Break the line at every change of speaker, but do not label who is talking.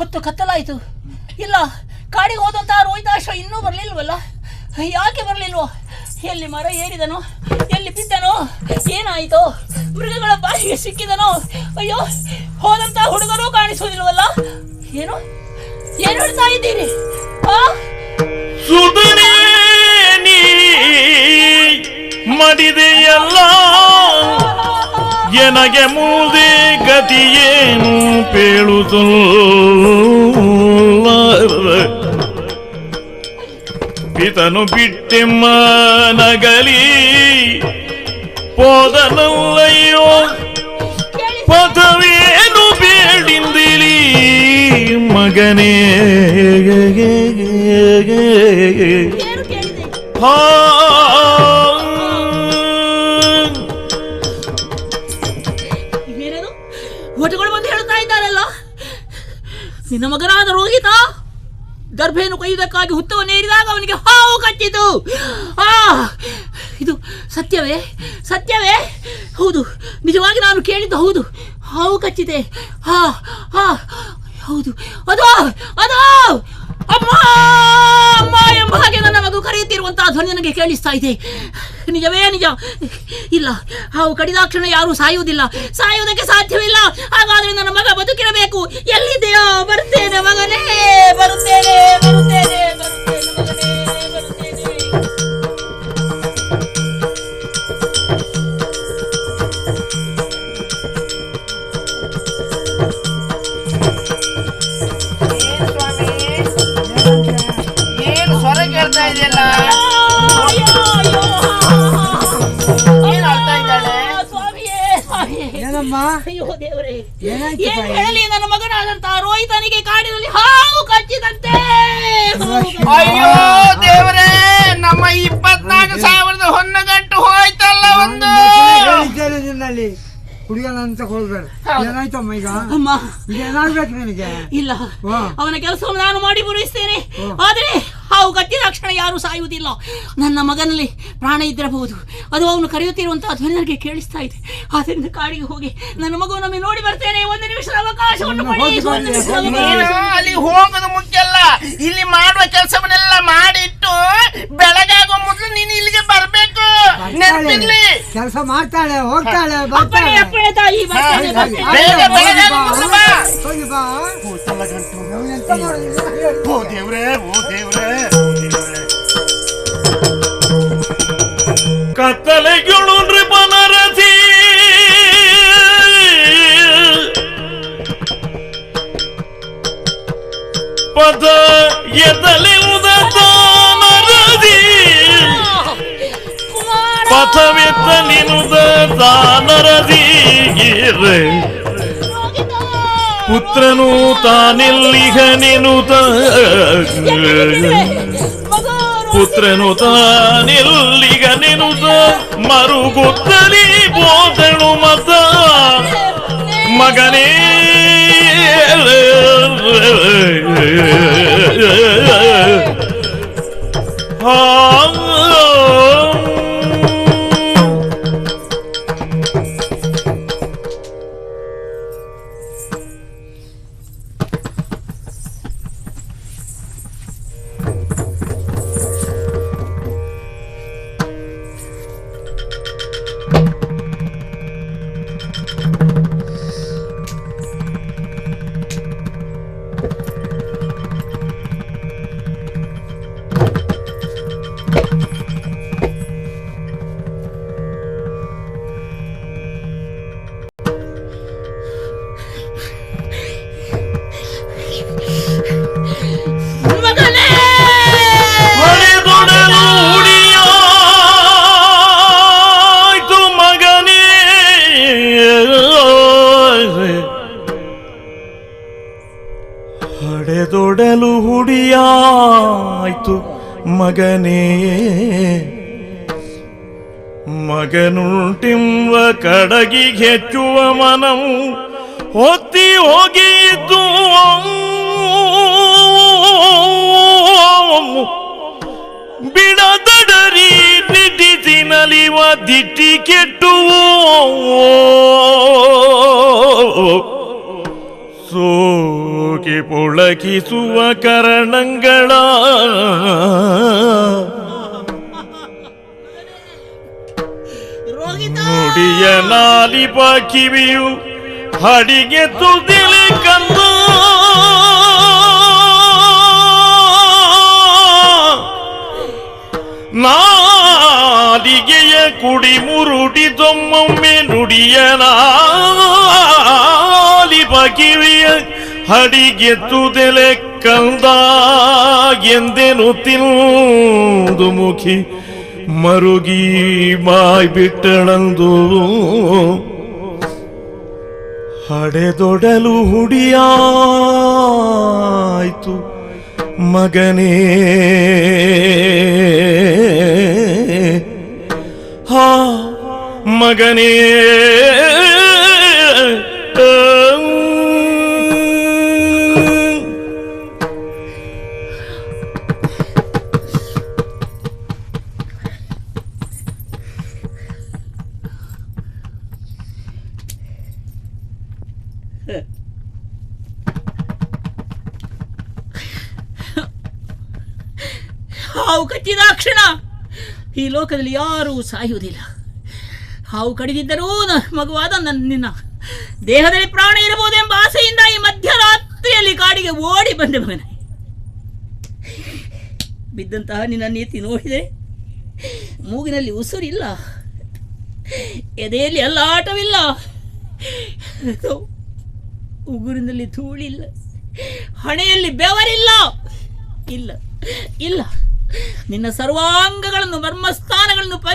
ಹೊತ್ತು ಕತ್ತಲಾಯಿತು. ಇಲ್ಲ, ಕಾಡಿಗೆ ಹೋದಂತಹ ರೋಹಿತಾಶ್ವ ಇನ್ನೂ ಬರಲಿಲ್ವಲ್ಲ? ಯಾಕೆ ಬರಲಿಲ್ವೋ? ಎಲ್ಲಿ ಮರ ಏರಿದನೋ, ಎಲ್ಲಿ ಬಿದ್ದನೋ, ಏನಾಯಿತೋ? ಮೃಗಗಳ ಬಾಯಿಗೆ ಸಿಕ್ಕಿದನೋ? ಅಯ್ಯೋ ಹೋದಂತ ಹುಡುಗರು ಕಾಣಿಸುವುದಿಲ್ವಲ್ಲ? ಏನು? ಏನು ಹೇಳ್ತಾ ಇದ್ದೀರಿ?
ಮಡಿದೆಯಲ್ಲ ಎನಗೆ ಮುಂದೆ ಗತಿಯೇನು ಪೇಳುತ್ತಲ್ಲ ಪಿತನು ಬಿಟ್ಟೆಮ್ಮ ನಗಲಿ ಪೋದನಲ್ಲಯ್ಯೋ ಪದವೇನು ಬೇಡಿಂದಿಲಿ ಮಗನೇ. ಹಾ
ನಿನ್ನ ಮಗನಾದ ರೋಹಿತ ಗರ್ಭೆಯನ್ನು ಕೊಯ್ಯುವುದಕ್ಕಾಗಿ ಹುತ್ತವನ್ನು ಏರಿದಾಗ ಅವನಿಗೆ ಹಾವು ಕಟ್ಟಿತು. ಆ, ಇದು ಸತ್ಯವೇ? ಸತ್ಯವೇ? ಹೌದು, ನಿಜವಾಗಿ ನಾನು ಕೇಳಿದ್ದು ಹೌದು. ಹಾವು ಕಚ್ಚಿದೆ. ಹಾ ಹಾ ಹೌದು. ಅದು ಅದು! ಅಮ್ಮ ಅಮ್ಮ ಎಂಬ ಹಾಗೆ ನನ್ನ ಮಗು ಕರೆಯುತ್ತಿರುವಂತಹ ಧ್ವನಿ ನನಗೆ ಕೇಳಿಸ್ತಾ ಇದೆ. ನಿಜವೇ ನಿಜ. ಇಲ್ಲ, ಹಾವು ಕಡಿದಾಕ್ಷಣ ಯಾರೂ ಸಾಯುವುದಿಲ್ಲ. ಸಾಯುವುದಕ್ಕೆ ಸಾಧ್ಯವಿಲ್ಲ. ಹಾಗಾದ್ರೆ ನನ್ನ ಮಗ ಬದುಕಿರಬೇಕು. ಎಲ್ಲಿದೆಯೋ ಬರುತ್ತೇನೆ ಮಗನೇ ಬರುತ್ತೇನೆ ಬರುತ್ತೇನೆ ಬರುತ್ತೇನೆ.
ಏನಮ್ಮ
ಅಯ್ಯೋ ದೇವರೇ
ಏನಾಯ್ತು
ಏನ್
ತಾಯಿ?
ಹೇಳಿ ನನ್ನ ಮಗನಾದಂತ ರೋಹಿತನಿಗೆ ಕಾಡಿನಲ್ಲಿ ಹಾವು ಕಚ್ಚಿದಂತೆ.
ಅಯ್ಯೋ. ದೇವರೇ ನಮ್ಮ ಇಪ್ಪತ್ನಾಲ್ಕು ಸಾವಿರದ ಹೊನ್ನಗಂಟು ಹೋಯ್ತಲ್ಲ ಒಂದು.
ಹೇಳಿದ್ದೇನೆ ನಿನ್ನಲ್ಲಿ. ಹುಡುಗನ ಅಂತ ಹೋಗ್ಬೇಡ. ಏನಾಯ್ತಮ್ಮ ಈಗ?
ಅಮ್ಮ.
ಈಗ ಏನಾಗ್ಬೇಕು ನಿನಗೆ?
ಇಲ್ಲ.
ವಾ.
ಅವನ ಕೆಲಸವನ್ನು ನಾನು ಮಾಡಿ ಪೂರೈಸ್ತೇನೆ. ಆದರೆ ಹಾವು ಕಟ್ಟಿ ತಕ್ಷಣ ಯಾರು ಸಾಯುವುದಿಲ್ಲ. ನನ್ನ ಮಗನಲ್ಲಿ ಪ್ರಾಣ ಇದ್ದಿರಬಹುದು. ಅದು ಅವನು ಕರೆಯುತ್ತಿರುವಂತಹ ಧ್ವನಿ ನನಗೆ ಕೇಳಿಸ್ತಾ ಇದೆ. ಆದ್ದರಿಂದ ಕಾಡಿಗೆ ಹೋಗಿ ನನ್ನ ಮಗುವನ್ನೊಮ್ಮೆ ನೋಡಿ ಬರ್ತೇನೆ. ಒಂದು ನಿಮಿಷದ ಅವಕಾಶವನ್ನು
ಅಲ್ಲಿ ಹೋಗೋದು ಮುಖ್ಯ ಅಲ್ಲ. ಇಲ್ಲಿ ಮಾಡುವ ಕೆಲಸವನ್ನೆಲ್ಲ ಮಾಡಿಟ್ಟು ಬೆಳಗಾಗುವ ಮೊದಲು ನೀನು ಇಲ್ಲಿಗೆ ಬರಬೇಕು. ನೆನಪಿರ್ಲಿ.
ಕೆಲಸ ಮಾಡ್ತಾಳೆ ಹೋಗ್ತಾಳೆ ಬರ್ತಾಳೆ.
ತಾಯಿ ಬರ್ತೇನೆ,
ಹಾಗೆ,
ಬರ್ತೇನೆ.
ಹಾಗೆ,
ಬೇಗ,
ಹೋಗಿ
ಬೇಗ
ಬಾ,
ಹೋಗಿ ಬಾ.
ಹೋಗಿ ಬಾ ಅವ್ನೆಂತ ಮಾಡೋದು?
ಓ ದೇವ್ರೇ ಓ ದೇವ್ರೇ ಕತ್ತಲೆಗಳು ನೃಪನರಸಿ ಪದ ಎದಲೆ ಉದತಾನರದಿ
ಕುಮಾರ
ಪಥವೆತ್ತಲಿನುದ ತಾನರದಿ
ರೋಗಿತ.
ಪುತ್ರನು ತಾನೆಲ್ಲಿಗನೆನುತ
ಮಗು
ಪುತ್ರನು ತಾನೆಲ್ಲಿಗನೆನುತ ಮರುಗುತ್ತಲಿ ಬೋದಳು ಮತ ಮಗನೇ ಹೊಡೆದೊಡಲು ಹುಡಿಯಾಯ್ತು ಮಗನೇ. ಮಗನುಂಟಿಂಬ ಕಡಗಿ ಹೆಚ್ಚುವ ಮನವು ಹೊತ್ತಿ ಹೋಗಿದ್ದು ಬಿಡದಡರಿ ನಿಟ್ಟಿಸಿನಲಿವ ದಿಟ್ಟಿ ಕೆಟ್ಟುವು. ಸೋಕೆ ಪೊಳಕಿಸುವ ಕರಣಗಳ
ರೋಹಿತ
ನುಡಿಯ ನಾಲಿಪ ಕಿವಿಯು ಹಡಿಗೆ ತುದಿಲಿ ಕಂದು ನಾಲಿಗೆಯ ಕುಡಿ ಮುರುಡಿ ತೊಮ್ಮೊಮ್ಮೆ ನುಡಿಯ ನಾಲಿಪ ಕಿವಿಯ ಹಡಿಗೆ ತುದೆಲೆ ಕಂದ ಎಂದೆನು ತಿಂದು ಮುಖಿ ಮರುಗಿ ಬಾಯ್ ಬಿಟ್ಟಣಂದು ಹಡೆದೊಡಲು ಹುಡಿಯಾಯ್ತು ಮಗನೇ. ಹಾ ಮಗನೇ.
ಹಾವು ಕಚ್ಚಿದ ಕ್ಷಣ. ಈ ಲೋಕದಲ್ಲಿ ಯಾರೂ ಸಾಯುವುದಿಲ್ಲ. ಹಾವು ಕಡಿದಿದ್ದರೂ ಮಗುವಾದ ನನ್ನ ನಿನ್ನ ದೇಹದಲ್ಲಿ ಪ್ರಾಣ ಇರಬಹುದೆಂಬ ಆಸೆಯಿಂದ ಈ ಮಧ್ಯರಾತ್ರಿಯಲ್ಲಿ ಕಾಡಿಗೆ ಓಡಿ ಬಂದೆ ಮಗನ. ಬಿದ್ದಂತಹ ನಿನ್ನ ನೀತಿ ನೋಡಿದೆ ಮೂಗಿನಲ್ಲಿ ಉಸುರಿಲ್ಲ. ಎದೆಯಲ್ಲಿ ಎಲ್ಲ ಆಟವಿಲ್ಲ ಉಗುರಿನಲ್ಲಿ ಧೂಳಿಲ್ಲ. ಹಣೆಯಲ್ಲಿ ಬೆವರಿಲ್ಲ. ಇಲ್ಲ ಇಲ್ಲ. ನಿನ್ನ ಸರ್ವಾಂಗಗಳನ್ನು ಮರ್ಮಸ್ಥಾನಗಳನ್ನು ಪರಿ